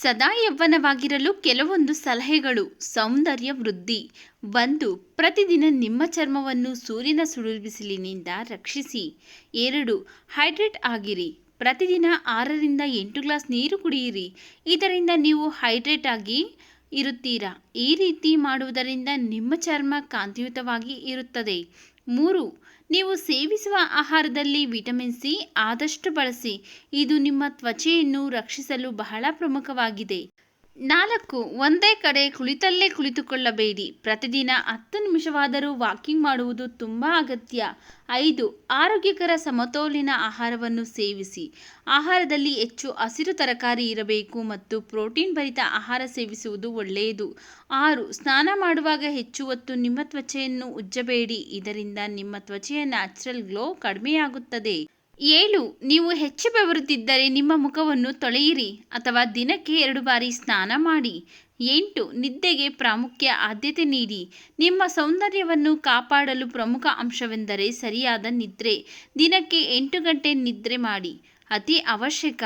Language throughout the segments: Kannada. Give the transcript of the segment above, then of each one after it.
ಸದಾ ಯೌವನವಾಗಿರಲು ಕೆಲವೊಂದು ಸಲಹೆಗಳು, ಸೌಂದರ್ಯ ವೃದ್ಧಿ. ಒಂದು, ಪ್ರತಿದಿನ ನಿಮ್ಮ ಚರ್ಮವನ್ನು ಸೂರ್ಯನ ಸುಡುಬಿಸಿಲಿನಿಂದ ರಕ್ಷಿಸಿ. ಎರಡು, ಹೈಡ್ರೇಟ್ ಆಗಿರಿ. ಪ್ರತಿದಿನ ಆರರಿಂದ ಎಂಟು ಗ್ಲಾಸ್ ನೀರು ಕುಡಿಯಿರಿ. ಇದರಿಂದ ನೀವು ಹೈಡ್ರೇಟ್ ಆಗಿ ಇರುತ್ತೀರಾ? ಈ ರೀತಿ ಮಾಡುವುದರಿಂದ ನಿಮ್ಮ ಚರ್ಮ ಕಾಂತಿಯುತವಾಗಿ ಇರುತ್ತದೆ. ಮೂರು ನೀವು ಸೇವಿಸುವ ಆಹಾರದಲ್ಲಿ ವಿಟಮಿನ್ ಸಿ ಆದಷ್ಟು ಬಳಸಿ. ಇದು ನಿಮ್ಮ ತ್ವಚೆಯನ್ನು ರಕ್ಷಿಸಲು ಬಹಳ ಪ್ರಮುಖವಾಗಿದೆ. ನಾಲ್ಕು, ಒಂದೇ ಕಡೆ ಕುಳಿತಲ್ಲೇ ಕುಳಿತುಕೊಳ್ಳಬೇಡಿ. ಪ್ರತಿದಿನ ಹತ್ತು ನಿಮಿಷವಾದರೂ ವಾಕಿಂಗ್ ಮಾಡುವುದು ತುಂಬ ಅಗತ್ಯ. ಐದು, ಆರೋಗ್ಯಕರ ಸಮತೋಲಿನ ಆಹಾರವನ್ನು ಸೇವಿಸಿ. ಆಹಾರದಲ್ಲಿ ಹೆಚ್ಚು ಹಸಿರು ತರಕಾರಿ ಇರಬೇಕು ಮತ್ತು ಪ್ರೋಟೀನ್ ಭರಿತ ಆಹಾರ ಸೇವಿಸುವುದು ಒಳ್ಳೆಯದು. ಆರು, ಸ್ನಾನ ಮಾಡುವಾಗ ಹೆಚ್ಚು ಹೊತ್ತು ನಿಮ್ಮ ತ್ವಚೆಯನ್ನು ಉಜ್ಜಬೇಡಿ. ಇದರಿಂದ ನಿಮ್ಮ ತ್ವಚೆಯ ನ್ಯಾಚುರಲ್ ಗ್ಲೋ ಕಡಿಮೆಯಾಗುತ್ತದೆ. ಏಳು, ನೀವು ಹೆಚ್ಚು ಬೆವರುತ್ತಿದ್ದರೆ ನಿಮ್ಮ ಮುಖವನ್ನು ತೊಳೆಯಿರಿ ಅಥವಾ ದಿನಕ್ಕೆ ಎರಡು ಬಾರಿ ಸ್ನಾನ ಮಾಡಿ. ಎಂಟು, ನಿದ್ದೆಗೆ ಪ್ರಾಮುಖ್ಯ ಆದ್ಯತೆ ನೀಡಿ. ನಿಮ್ಮ ಸೌಂದರ್ಯವನ್ನು ಕಾಪಾಡಲು ಪ್ರಮುಖ ಅಂಶವೆಂದರೆ ಸರಿಯಾದ ನಿದ್ರೆ. ದಿನಕ್ಕೆ ಎಂಟು ಗಂಟೆ ನಿದ್ರೆ ಮಾಡಿ. ಅತಿ ಅವಶ್ಯಕ.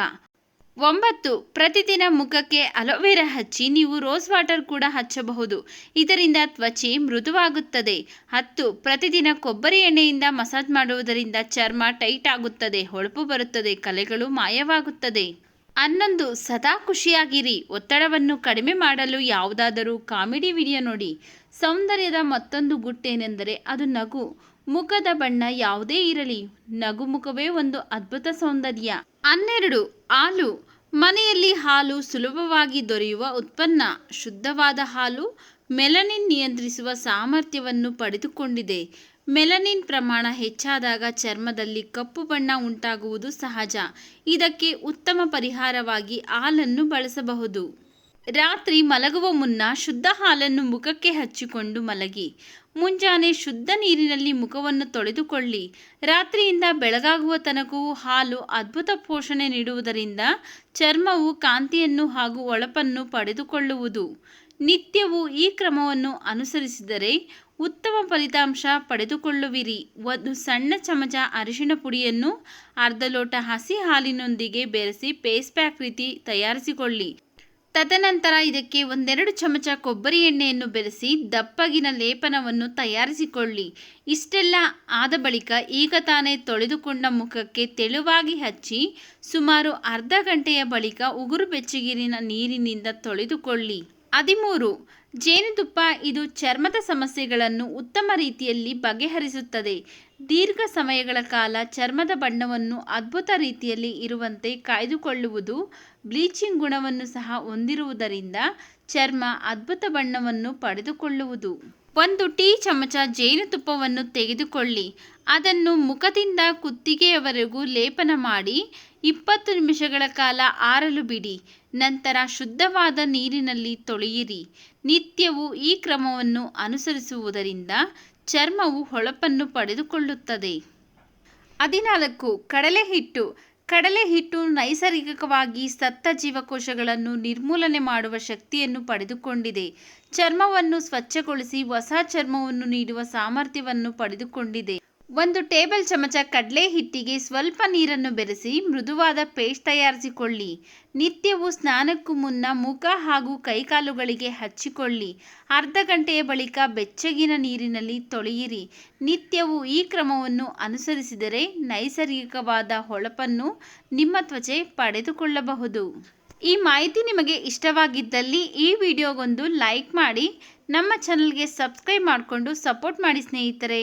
ಒಂಬತ್ತು, ಪ್ರತಿದಿನ ಮುಖಕ್ಕೆ ಅಲೋವೆರಾ ಹಚ್ಚಿ ನೀವು ರೋಸ್ ವಾಟರ್ ಕೂಡ ಹಚ್ಚಬಹುದು. ಇದರಿಂದ ತ್ವಚೆ ಮೃದುವಾಗುತ್ತದೆ. ಹತ್ತು, ಪ್ರತಿದಿನ ಕೊಬ್ಬರಿ ಎಣ್ಣೆಯಿಂದ ಮಸಾಜ್ ಮಾಡುವುದರಿಂದ ಚರ್ಮ ಟೈಟ್ ಆಗುತ್ತದೆ, ಹೊಳಪು ಬರುತ್ತದೆ, ಕಲೆಗಳು ಮಾಯವಾಗುತ್ತದೆ. ಹನ್ನೊಂದು, ಸದಾ ಖುಷಿಯಾಗಿರಿ. ಒತ್ತಡವನ್ನು ಕಡಿಮೆ ಮಾಡಲು ಯಾವುದಾದರೂ ಕಾಮಿಡಿ ವಿಡಿಯೋ ನೋಡಿ. ಸೌಂದರ್ಯದ ಮತ್ತೊಂದು ಗುಟ್ಟೇನೆಂದರೆ ಅದು ನಗು. ಮುಖದ ಬಣ್ಣ ಯಾವುದೇ ಇರಲಿ. ನಗು ಮುಖವೇ ಒಂದು ಅದ್ಭುತ ಸೌಂದರ್ಯ. ಹನ್ನೆರಡು, ಹಾಲು. ಮನೆಯಲ್ಲಿ ಹಾಲು ಸುಲಭವಾಗಿ ದೊರೆಯುವ ಉತ್ಪನ್ನ. ಶುದ್ಧವಾದ ಹಾಲು ಮೆಲನಿನ್ ನಿಯಂತ್ರಿಸುವ ಸಾಮರ್ಥ್ಯವನ್ನು ಪಡೆದುಕೊಂಡಿದೆ. ಮೆಲನಿನ್ ಪ್ರಮಾಣ ಹೆಚ್ಚಾದಾಗ ಚರ್ಮದಲ್ಲಿ ಕಪ್ಪು ಬಣ್ಣ ಉಂಟಾಗುವುದು ಸಹಜ. ಇದಕ್ಕೆ ಉತ್ತಮ ಪರಿಹಾರವಾಗಿ ಹಾಲನ್ನು ಬಳಸಬಹುದು. ರಾತ್ರಿ ಮಲಗುವ ಮುನ್ನ ಶುದ್ಧ ಹಾಲನ್ನು ಮುಖಕ್ಕೆ ಹಚ್ಚಿಕೊಂಡು ಮಲಗಿ. ಮುಂಜಾನೆ ಶುದ್ಧ ನೀರಿನಲ್ಲಿ ಮುಖವನ್ನು ತೊಳೆದುಕೊಳ್ಳಿ. ರಾತ್ರಿಯಿಂದ ಬೆಳಗಾಗುವ ತನಕವೂ ಹಾಲು ಅದ್ಭುತ ಪೋಷಣೆ ನೀಡುವುದರಿಂದ ಚರ್ಮವು ಕಾಂತಿಯನ್ನು ಹಾಗೂ ಒಳಪನ್ನು ಪಡೆದುಕೊಳ್ಳುವುದು. ನಿತ್ಯವೂ ಈ ಕ್ರಮವನ್ನು ಅನುಸರಿಸಿದರೆ ಉತ್ತಮ ಫಲಿತಾಂಶ ಪಡೆದುಕೊಳ್ಳುವಿರಿ. ಒಂದು ಸಣ್ಣ ಚಮಚ ಅರಿಶಿಣ ಪುಡಿಯನ್ನು ಅರ್ಧ ಲೋಟ ಹಸಿ ಹಾಲಿನೊಂದಿಗೆ ಬೆರೆಸಿ ಪೇಸ್ಟ್ ಪ್ಯಾಕ್ ರೀತಿ ತಯಾರಿಸಿಕೊಳ್ಳಿ. ತದನಂತರ ಇದಕ್ಕೆ ಒಂದೆರಡು ಚಮಚ ಕೊಬ್ಬರಿ ಎಣ್ಣೆಯನ್ನು ಬೆರೆಸಿ ದಪ್ಪಗಿನ ಲೇಪನವನ್ನು ತಯಾರಿಸಿಕೊಳ್ಳಿ. ಇಷ್ಟೆಲ್ಲ ಆದ ಬಳಿಕ ಈಗ ತಾನೇ ತೊಳೆದುಕೊಂಡ ಮುಖಕ್ಕೆ ತೆಳುವಾಗಿ ಹಚ್ಚಿ ಸುಮಾರು ಅರ್ಧ ಗಂಟೆಯ ಬಳಿಕ ಉಗುರು ಬೆಚ್ಚಗಿರಿನ ನೀರಿನಿಂದ ತೊಳೆದುಕೊಳ್ಳಿ. ಹದಿಮೂರು ಜೇನುತುಪ್ಪ ಇದು ಚರ್ಮದ ಸಮಸ್ಯೆಗಳನ್ನು ಉತ್ತಮ ರೀತಿಯಲ್ಲಿ ಬಗೆಹರಿಸುತ್ತದೆ. ದೀರ್ಘ ಸಮಯಗಳ ಕಾಲ ಚರ್ಮದ ಬಣ್ಣವನ್ನು ಅದ್ಭುತ ರೀತಿಯಲ್ಲಿ ಇರುವಂತೆ ಕಾಯ್ದುಕೊಳ್ಳುವುದು, ಬ್ಲೀಚಿಂಗ್ ಗುಣವನ್ನು ಸಹ ಹೊಂದಿರುವುದರಿಂದ ಚರ್ಮ ಅದ್ಭುತ ಬಣ್ಣವನ್ನು ಪಡೆದುಕೊಳ್ಳುವುದು. ಒಂದು ಟೀ ಚಮಚ ಜೇನುತುಪ್ಪವನ್ನು ತೆಗೆದುಕೊಳ್ಳಿ. ಅದನ್ನು ಮುಖದಿಂದ ಕುತ್ತಿಗೆಯವರೆಗೂ ಲೇಪನ ಮಾಡಿ ಇಪ್ಪತ್ತು ನಿಮಿಷಗಳ ಕಾಲ ಆರಲು ಬಿಡಿ. ನಂತರ ಶುದ್ಧವಾದ ನೀರಿನಲ್ಲಿ ತೊಳೆಯಿರಿ. ನಿತ್ಯವೂ ಈ ಕ್ರಮವನ್ನು ಅನುಸರಿಸುವುದರಿಂದ ಚರ್ಮವು ಹೊಳಪನ್ನು ಪಡೆದುಕೊಳ್ಳುತ್ತದೆ. ಹದಿನಾಲ್ಕು. ಕಡಲೆ ಹಿಟ್ಟು ಕಡಲೆ ಹಿಟ್ಟು ನೈಸರ್ಗಿಕವಾಗಿ ಸತ್ತ ಜೀವಕೋಶಗಳನ್ನು ನಿರ್ಮೂಲನೆ ಮಾಡುವ ಶಕ್ತಿಯನ್ನು ಪಡೆದುಕೊಂಡಿದೆ. ಚರ್ಮವನ್ನು ಸ್ವಚ್ಛಗೊಳಿಸಿ ಹೊಸ ಚರ್ಮವನ್ನು ನೀಡುವ ಸಾಮರ್ಥ್ಯವನ್ನು ಪಡೆದುಕೊಂಡಿದೆ. ಒಂದು ಟೇಬಲ್ ಚಮಚ ಕಡಲೆ ಹಿಟ್ಟಿಗೆ ಸ್ವಲ್ಪ ನೀರನ್ನು ಬೆರೆಸಿ ಮೃದುವಾದ ಪೇಸ್ಟ್ ತಯಾರಿಸಿಕೊಳ್ಳಿ. ನಿತ್ಯವೂ ಸ್ನಾನಕ್ಕೂ ಮುನ್ನ ಮುಖ ಹಾಗೂ ಕೈಕಾಲುಗಳಿಗೆ ಹಚ್ಚಿಕೊಳ್ಳಿ. ಅರ್ಧ ಗಂಟೆಯ ಬಳಿಕ ಬೆಚ್ಚಗಿನ ನೀರಿನಲ್ಲಿ ತೊಳೆಯಿರಿ. ನಿತ್ಯವೂ ಈ ಕ್ರಮವನ್ನು ಅನುಸರಿಸಿದರೆ ನೈಸರ್ಗಿಕವಾದ ಹೊಳಪನ್ನು ನಿಮ್ಮ ತ್ವಚೆ ಪಡೆದುಕೊಳ್ಳಬಹುದು. ಈ ಮಾಹಿತಿ ನಿಮಗೆ ಇಷ್ಟವಾಗಿದ್ದಲ್ಲಿ ಈ ವಿಡಿಯೋಗೊಂದು ಲೈಕ್ ಮಾಡಿ, ನಮ್ಮ ಚಾನಲ್ಗೆ ಸಬ್ಸ್ಕ್ರೈಬ್ ಮಾಡಿಕೊಂಡು ಸಪೋರ್ಟ್ ಮಾಡಿ ಸ್ನೇಹಿತರೆ.